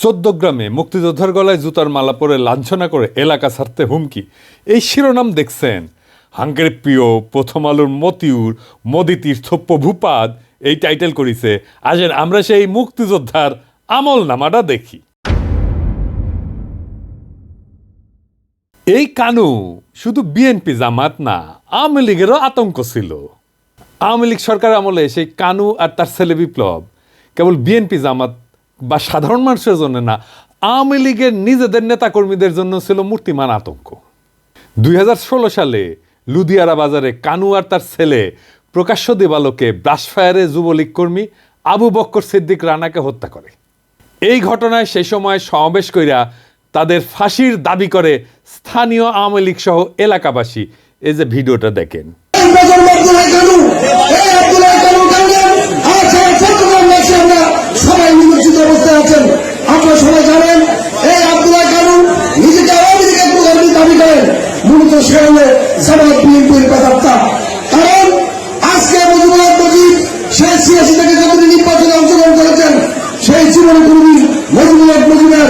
চোদ্দগ্রামে মুক্তিযোদ্ধার গলায় জুতার মালা পরে লাঞ্ছনা করে এলাকা ছাড়তে হুমকি। এই শিরোনাম দেখছেন হাঙ্কের প্রিয় প্রথম আলোর মতিউর, মোদি তীর্থ প্রভুপাদ এই টাইটেল করিছে আজের আমরা সেই মুক্তিযোদ্ধার আমল নামাটা দেখি। এই কানু শুধু বিএনপি জামাত না, আওয়ামী লীগেরও আতঙ্ক ছিল। আওয়ামী লীগ সরকার আমলে সেই কানু আর তার ছেলে বিপ্লব কেবল বিএনপি জামাত বা সাধারণ মানুষের জন্য না, আওয়ামী লীগের নিজেদের নেতাকর্মীদের জন্য ছিল মূর্তিমান আতঙ্ক। দুই হাজার ষোলো সালে লুধিয়ারা বাজারে কানু আর তার ছেলে প্রকাশ্য দেবালোকে ব্রাশফায়ারে যুবলীগ কর্মী আবু বক্কর সিদ্দিক রানাকে হত্যা করে। এই ঘটনায় সেই সময় সমাবেশ কইরা তাদের ফাঁসির দাবি করে স্থানীয় আওয়ামী লীগ সহ এলাকাবাসী। এই যে ভিডিওটা দেখেন। আজ এই চট্টগ্রামবাসী আমরা সবাই নিমজ্জিত অবস্থায় আছেন। আপনারা সবাই জানেন, এই আব্দুল্লাহ কানু নিজেকে আওয়ামী লীগের প্রধানমন্ত্রী দাবি করেন। মূলত সে হলো জামাত কারণ আজকে মুজিবুল্লাহ মুজিব সেই সিয়াসি যতদিন নির্বাচনে অংশগ্রহণ করেছেন, সেই জীবনে কোনদিন মুজিবুল্লাহ মুজিবের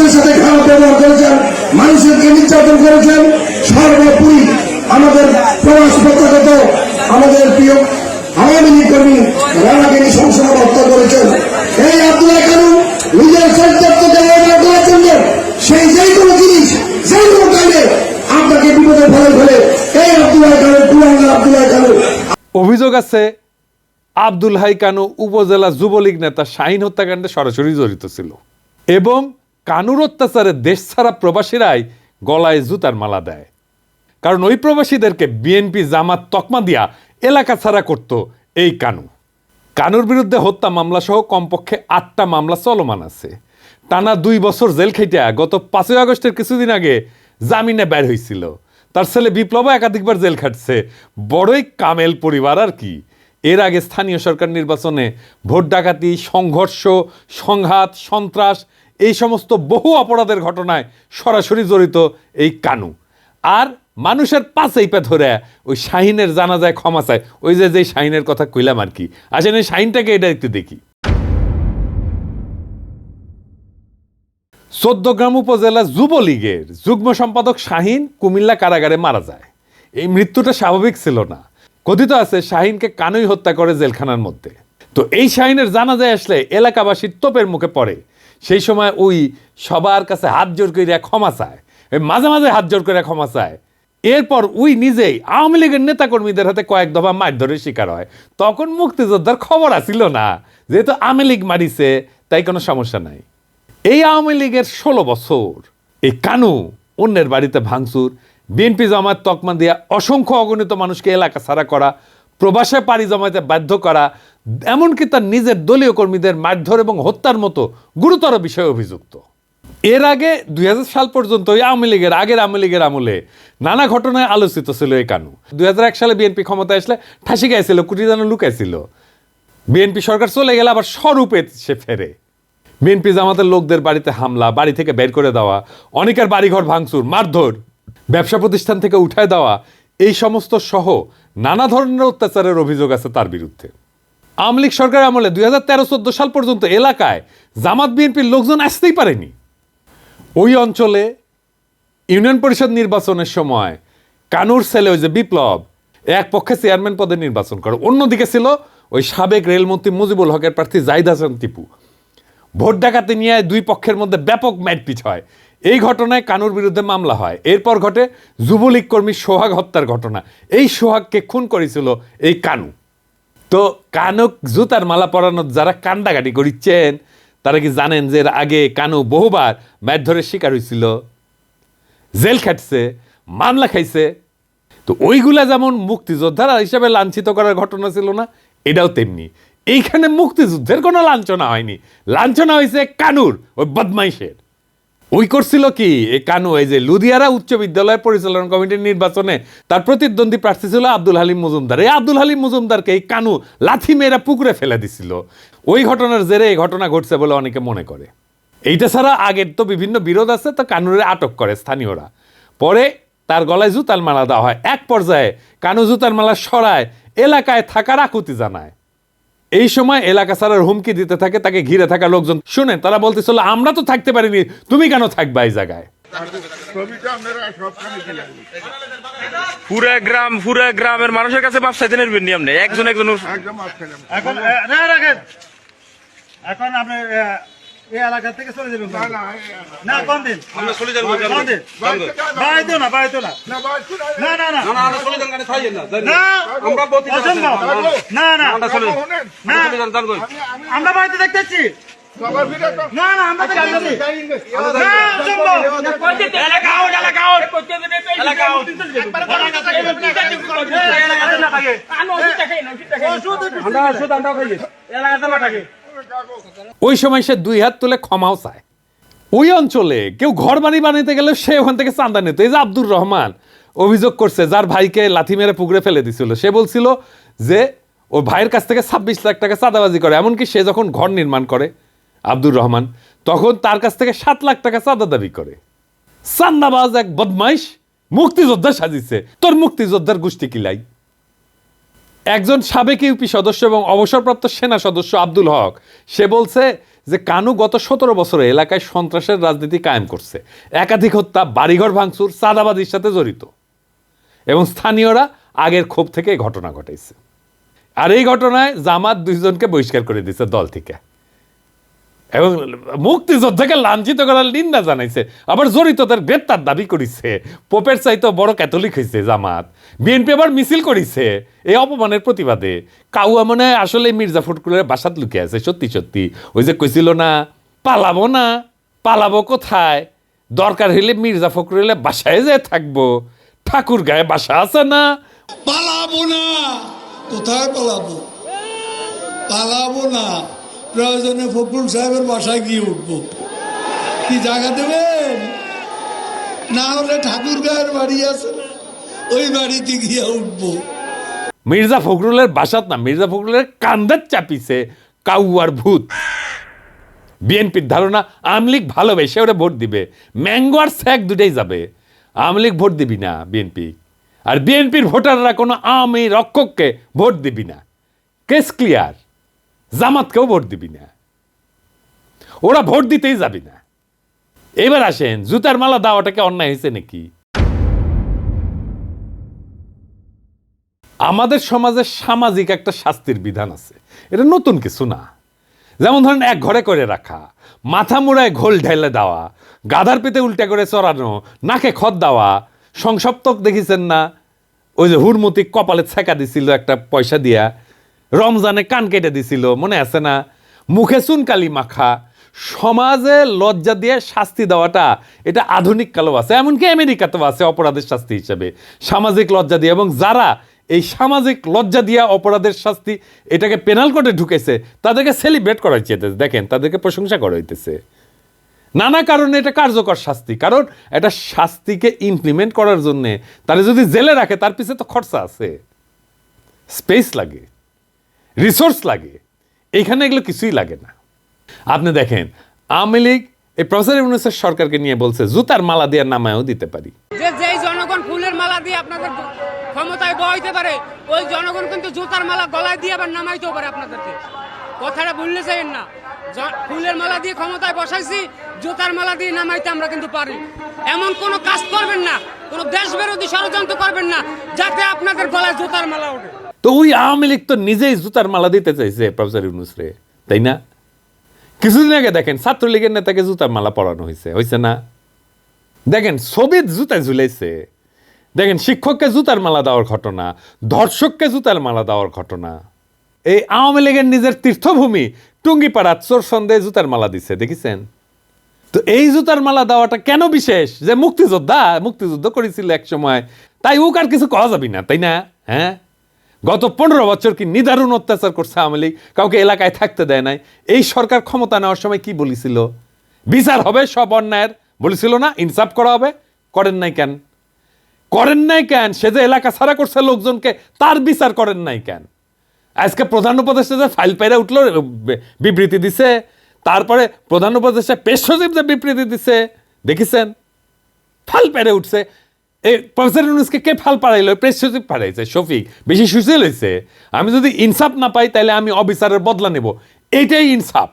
মানুষের সাথে খারাপ ব্যবহার করেছেন, মানুষেরকে নির্যাতন করেছেন, সর্বোপরি আমাদের প্রবাস প্রত্যাগত আমাদের প্রিয় আওয়ামী লীগ কর্মী রানাকে সংসদ হত্যা করেছেন। এই আব্দুল্লাহ কানু নিজের চরিত্রকে ব্যবহার করার সেই যেই কোনো জিনিস যেই কোনো কাজে আপনাকে বিপদে ফেলে ফেলে। এই আব্দুল্লাহ কানু কুলাঙ্গা আব্দুল্লাহ কানু অভিযোগ আছে, আব্দুল হাই কানু উপজেলা যুবলীগ নেতা শাহিন হত্যাকাণ্ডে সরাসরি জড়িত ছিল। এবং কানুর অত্যাচারে দেশ ছাড়া প্রবাসীরাই গলায় জুতার মালা দেয়। কারণ ওই প্রবাসীদেরকে বিএনপি জামাত তকমা দিয়া এলাকা ছাড়া করত এই কানু। কানুর বিরুদ্ধে হত্যা মামলা সহ কমপক্ষে আটটা মামলা চলমান আছে। টানা দুই বছর জেল খেটিয়া গত পাঁচই আগস্টের কিছুদিন আগে জামিনে বের হয়েছিল তার ছেলে বিপ্লব একাধিকবার জেল খাটছে। বড়ই কামেল পরিবার আর কি। এর আগে স্থানীয় সরকার নির্বাচনে ভোট ডাকাতি, সংঘর্ষ, সংঘাত, সন্ত্রাস এই সমস্ত বহু অপরাধের ঘটনায় সরাসরি জড়িত এই কানু। আর মানুষের পাশেই পে ধরে ওই শাহিনের জানা যায় ক্ষমা চায়। ওই যে যে শাহিনের কথা কইলাম আর কি। আসেন এই শাহিনটাকে এটা একটু দেখি। চোদ্দগ্রাম উপজেলা যুবলীগের যুগ্ম সম্পাদক শাহিন কুমিল্লা কারাগারে মারা যায়। এই মৃত্যুটা স্বাভাবিক ছিল না। কথিত আছে, শাহিনকে কানুই হত্যা করে জেলখানার মধ্যে। তো এই শাহিনের জানা যায় আসলে এলাকাবাসীর তোপের মুখে পড়ে। সেই সময় ওই সবার কাছে হাত জোর করে ক্ষমা চায় মাঝে মাঝে হাত জোর করে ক্ষমা চায়। এরপর উই নিজেই আওয়ামী লীগের নেতাকর্মীদের হাতে কয়েক দফা মারধরের শিকার হয়। তখন মুক্তিযোদ্ধার খবর আসিল না, যেহেতু আওয়ামী লীগ মারিছে, তাই কোনো সমস্যা নাই। এই আওয়ামী লীগের ষোলো বছর, এই কানু অন্যের বাড়িতে ভাঙচুর, বিএনপি জামাত তকমা দিয়া অসংখ্য অগণিত মানুষকে এলাকা ছাড়া করা প্রবাসে পাড়ি জমাতে বাধ্য করা, এমনকি তার নিজের দলীয় কর্মীদের মারধর এবং হত্যার মতো গুরুতর বিষয়ে অভিযুক্ত। এর আগে দুই হাজার সাল পর্যন্ত আওয়ামী লীগের আগের আওয়ামী লীগের আমলে নানা ঘটনায় আলোচিত ছিল এই কানু। দুই সালে বিএনপি ক্ষমতায় আসলে ফাঁসি গাইছিল যেন লুকাইছিল। বিএনপি সরকার চলে গেলে আবার স্বরূপে সে ফেরে। বিএনপি জামাতের লোকদের বাড়িতে হামলা, বাড়ি থেকে বের করে দেওয়া, অনেকের বাড়িঘর ভাঙচুর, মারধর, ব্যবসা প্রতিষ্ঠান থেকে উঠায় দেওয়া, এই সমস্ত সহ নানা ধরনের অত্যাচারের অভিযোগ আছে তার বিরুদ্ধে। আওয়ামী লীগ সরকার আমলে দুই হাজার তেরো সাল পর্যন্ত এলাকায় জামাত বিএনপির লোকজন আসতেই পারেনি। ওই অঞ্চলে ইউনিয়ন পরিষদ নির্বাচনের সময় কানুর ছেলে ওই যে বিপ্লব, এক পক্ষে চেয়ারম্যান পদে নির্বাচন করে। অন্যদিকে ছিল ওই সাবেক রেলমন্ত্রী মুজিবুল হকের প্রার্থী জাহিদ হাসান টিপু। ভোট ডাকাতি নিয়ে দুই পক্ষের মধ্যে ব্যাপক ম্যাটপিট হয়। এই ঘটনায় কানুর বিরুদ্ধে মামলা হয়। এরপর ঘটে যুবলীগ কর্মী সোহাগ হত্যার ঘটনা। এই সোহাগকে খুন করেছিল এই কানু। তো কানুক জুতার মালা পরানোর যারা কান্দাকাটি করিচ্ছেন, তারা কি জানেন যে এর আগে কানু বহুবার মারধরের শিকার হয়েছিল জেল খাটছে, মামলা খাইছে। তো ওইগুলা যেমন মুক্তিযোদ্ধারা হিসাবে লাঞ্ছিত করার ঘটনা ছিল না, এটাও তেমনি। এইখানে মুক্তিযুদ্ধের কোনো লাঞ্ছনা হয়নি। লাঞ্ছনা হয়েছে কানুর, ওই বদমাইশের। ওই করছিল কি? এই কানু, এই যে লুধিয়ারা উচ্চ বিদ্যালয় পরিচালনা কমিটির নির্বাচনে তার প্রতিদ্বন্দ্বী প্রার্থী ছিল আব্দুল হালিম মজুমদার। এই আব্দুল হালিম মজুমদারকে এই কানু লাথি মেয়েরা পুকুরে ফেলে দিছিল। ওই ঘটনার জেরে এই ঘটনা ঘটছে বলে অনেকে মনে করে। এইটা ছাড়া আগের তো বিভিন্ন বিরোধ আছে, তো কানুরে আটক করে স্থানীয়রা। পরে তার গলায় জুতার মালা দেওয়া হয়। এক পর্যায়ে কানু জুতার মালা সরায়, এলাকায় থাকার আকুতি জানায়। এই সময় এলাকা ছাড়ার হুমকি দিতে থাকে তাকে ঘিরে থাকা লোকজন। শুনে তারা বলতে বলতেছিল আমরা তো থাকতে পারিনি তুমি কেন থাকবা এই জায়গায়? ছবিটা আপনারা পুরা গ্রাম পুরা গ্রামের মানুষের কাছে মাপ চাইতে নেবেন নি আপনি একজন একজন এখন রাখেন। এখন আপনি এই এলাকা থেকে চলে যাবেন না না না কোন দিন? আমরা চলে যাব কোন দিন? বাড়িতে না না না। না না না আমরা চলে যান গাড়ি থাইয়েন না না আমরা প্রতি না না। আমরা চলে না চলে যান যান কই? আমরা বাড়িতে দেখতেছি। তো না এলাকা আউট এলাকা আউট এলাকা না থাকে ওই সময় সে দুই হাত তুলে ক্ষমাও চায়। ওই অঞ্চলে কেউ ঘর বাড়ি বানাইতে গেলে সে ওখান থেকে চান্দা নিত। এই যে আব্দুর রহমান অভিযোগ করছে, যার ভাইকে লাথি মেরে পুকুরে ফেলে দিছিল। সে বলছিল যে ও ভাইয়ের কাছ থেকে ছাব্বিশ লাখ টাকা চাঁদাবাজি করে। এমনকি সে যখন ঘর নির্মাণ করে, আব্দুর রহমান, তখন তার কাছ থেকে সাত লাখ টাকা চাঁদা দাবি করে। চান্দাবাজ এক বদমাইশ মুক্তিযোদ্ধা সাজিছে। তোর মুক্তিযোদ্ধার গোষ্ঠী কিলাই একজন সাবেক ইউপি সদস্য এবং অবসরপ্রাপ্ত সেনা সদস্য আব্দুল হক, সে বলছে যে কানু গত সতেরো বছরে এলাকায় সন্ত্রাসের রাজনীতি কায়েম করছে। একাধিক হত্যা, বাড়িঘর ভাঙচুর চাঁদাবাদির সাথে জড়িত। এবং স্থানীয়রা আগের ক্ষোভ থেকে ঘটনা ঘটাইছে। আর এই ঘটনায় জামাত দুইজনকে বহিষ্কার করে দিয়েছে দল থেকে। এবং মুক্তিযোদ্ধাকে লাঞ্ছিত করার নিন্দা জানাইছে। আবার জড়িতদের গ্রেপ্তার দাবি করিছে। পোপের চাইতে বড় ক্যাথলিক হয়েছে জামাত। বিএনপি আবার মিছিল করিছে এই অপমানের প্রতিবাদে। কাউয়া মনে হয় আসলে মির্জা ফটকুলের বাসাত লুকিয়ে আছে, সত্যি সত্যি। ওই যে কইছিল না, পালাবো না, পালাবো কোথায়? দরকার হইলে মির্জা ফখরুলের বাসায় যে থাকব। ঠাকুর গায়ে বাসা আছে না? পালাবো না, কোথায় পালাবো? পালাবো না প্রয়োজনে ফখরুল সাহেবের বাসায় গিয়ে উঠবো। কি জায়গা দেবেন? না হলে ঠাকুর গায়ের বাড়ি আছে ওই বাড়িতে গিয়ে উঠবো। মির্জা ফখরুলের বাসাত না, মির্জা ফখরুলের কান্দার চাপিছে কাউয়ার ভূত। বিএনপির ধারণা আমলিক ভালোবেসে ওরা ভোট দিবে। ম্যাঙ্গো আর স্যাক দুটাই যাবে। আমলিক ভোট দিবি না বিএনপি। আর বিএনপির ভোটাররা কোনো আমি রক্ষককে ভোট দিবি না। Case clear. জামাতকেও ভোট দিবি না। ওরা ভোট দিতেই যাবি না। এবার আসেন, জুতার মালা দেওয়াটাকে অন্যায় হয়েছে নাকি? আমাদের সমাজে সামাজিক একটা শাস্তির বিধান আছে। এটা নতুন কিছু না। যেমন ধরেন, এক ঘরে করে রাখা, মাথা মুড়ায় ঘোল ঢেলে দেওয়া, গাধার পেতে উল্টে করে চড়ানো, নাকে খত দেওয়া, সংসপ্তক দেখেছেন না? ওই যে হুরমতি কপালে ছেঁকা দিছিল একটা পয়সা দিয়া রমজানে কান কেটে দিছিল, মনে আছে না? মুখে চুনকালি মাখা, সমাজে লজ্জা দিয়ে শাস্তি দেওয়াটা, এটা আধুনিক কালেও আছে, এমনকি আমেরিকাতেও আছে অপরাধের শাস্তি হিসেবে। সামাজিক লজ্জা দিয়ে, এবং যারা এই সামাজিক লজ্জা দিয়া অপরাধের শাস্তি এটাকে পেনাল কোর্টে ঢুকেছে, তাদেরকে সেলিব্রেট করা হচ্ছে দেখেন, তাদেরকে প্রশংসা করা হইতেছে নানা কারণে এটা কার্যকর শাস্তি, কারণ এটা শাস্তিকে ইমপ্লিমেন্ট করার জন্যে, তারা যদি জেলে রাখে, তার পিছে তো খরচা আছে। স্পেস লাগে। রিসোর্স লাগে, এইখানে এগুলো কিছুই লাগে না। আপনি দেখেন, আওয়ামী লীগ এই প্রফেসর ইউনুসের সরকারকে নিয়ে বলছে, জুতার মালা দেওয়ার নামায়ও দিতে পারি। যে যেই জনগণ ফুলের মালা দিয়ে আপনাদের ক্ষমতায় বহাইতে পারে, ওই জনগণ কিন্তু জুতার মালা গলায় দিয়ে আবার নামাইতেও পারে আপনাদেরকে। কথাটা ভুললে চাইেন না। ফুলের মালা দিয়ে ক্ষমতায় বসাইছি, জুতার মালা দিয়ে নামাইতে আমরা কিন্তু পারি। এমন কোনো কাজ করবেন না, কোনো দেশ বিরোধী ষড়যন্ত্র করবেন না, যাতে আপনাদের গলায় জুতার মালা ওঠে। তো ওই আওয়ামী লীগ তো নিজেই জুতার মালা দিতে চাইছে প্রফেসর ইউনুস রে তাই না? কিছুদিন আগে দেখেন ছাত্রলীগের নেতাকে জুতার মালা পরানো হয়েছে হয়েছে না? দেখেন ছবির জুতায় ঝুলাইছে। দেখেন শিক্ষককে জুতার মালা দেওয়ার ঘটনা, ধর্ষককে জুতার মালা দেওয়ার ঘটনা। এই আওয়ামী লীগের নিজের তীর্থভূমি টুঙ্গিপাড়া চোর সন্দেহে জুতার মালা দিছে, দেখেছেন? তো এই জুতার মালা দেওয়াটা কেন বিশেষ? যে মুক্তিযোদ্ধা, মুক্তিযুদ্ধ করেছিল এক সময়, তাই ওক আর কিছু কওয়া যাবি না, তাই না? হ্যাঁ? গত পনেরো বছর কি নিদারুণ অত্যাচার করছে আওয়ামী লীগ? কাউকে এলাকায় থাকতে দেয় নাই। এই সরকার ক্ষমতা নেওয়ার সময় কি বলেছিল? বিচার হবে, সব অন্যায়ের বলেছিল না, ইনসাফ করা হবে, করেন নাই কেন? করেন নাই কেন? সে যে এলাকা ছাড়া করছে লোকজনকে, তার বিচার করেন নাই কেন? আজকে প্রধান উপদেষ্টা যে ফাইল পাইরা উঠল, বিবৃতি দিছে, তারপরে প্রধান উপদেষ্টা পেশ সচিব যে বিবৃতি দিছে, দেখেছেন? ফাইল পেরে উঠছে। এই প্রফেসর ইউনুসকে কে ফাল পাড়াইলো? প্রেস সচিব পাঠাইছে শফিক। বেশি সুশীল হয়েছে আমি যদি ইনসাফ না পাই তাহলে আমি অবিচারের বদলা নেব। এইটাই ইনসাফ।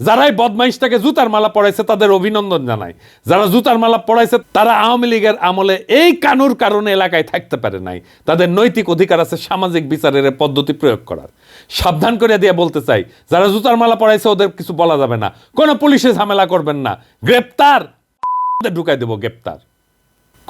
যারাই বদমাইশটাকে জুতার মালা পড়াইছে তাদের অভিনন্দন জানাই। যারা জুতার মালা পড়াইছে তারা আওয়ামী লীগের আমলে এই কানুর কারণে এলাকায় থাকতে পারে নাই। তাদের নৈতিক অধিকার আছে সামাজিক বিচারের পদ্ধতি প্রয়োগ করার। সাবধান করে দিয়ে বলতে চাই, যারা জুতার মালা পড়াইছে ওদের কিছু বলা যাবে না। কোনো পুলিশে ঝামেলা করবেন না। গ্রেপ্তার! ঢুকাই দেবো গ্রেপ্তার।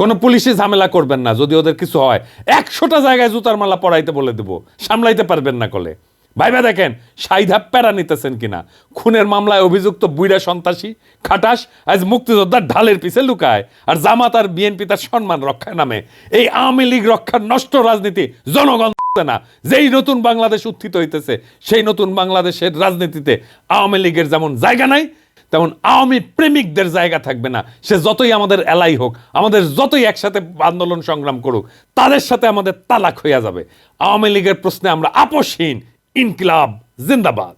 কোনো পুলিশে ঝামেলা করবেন না, যদি ওদের কিছু হয়। একশোটা জায়গায় জুতার মালা পরাইতে বলে দেবো, সামলাইতে পারবেন না কলে। ভাইবা দেখেন, সাইধা প্যারা নিতেছেন কিনা? খুনের মামলায় অভিযুক্ত বুইরা সন্ত্রাসী, খাটাস, আজ মুক্তিযোদ্ধার ঢালের পিছে লুকায়, আর জামাত আর বিএনপি তার সম্মান রক্ষায় নামে। এই আওয়ামী লীগ রক্ষার নষ্ট রাজনীতি জনগণ না। যেই নতুন বাংলাদেশ উত্থিত হইতেছে, সেই নতুন বাংলাদেশের রাজনীতিতে আওয়ামী লীগের যেমন জায়গা নাই তেমন আওয়ামী প্রেমিকদের জায়গা থাকবে না। সে যতই আমাদের এলাই হোক, আমাদের যতই একসাথে আন্দোলন সংগ্রাম করুক, তাদের সাথে আমাদের তালাক হইয়া যাবে। আওয়ামী লীগের প্রশ্নে আমরা আপসহীন ইনকিলাব, জিন্দাবাদ।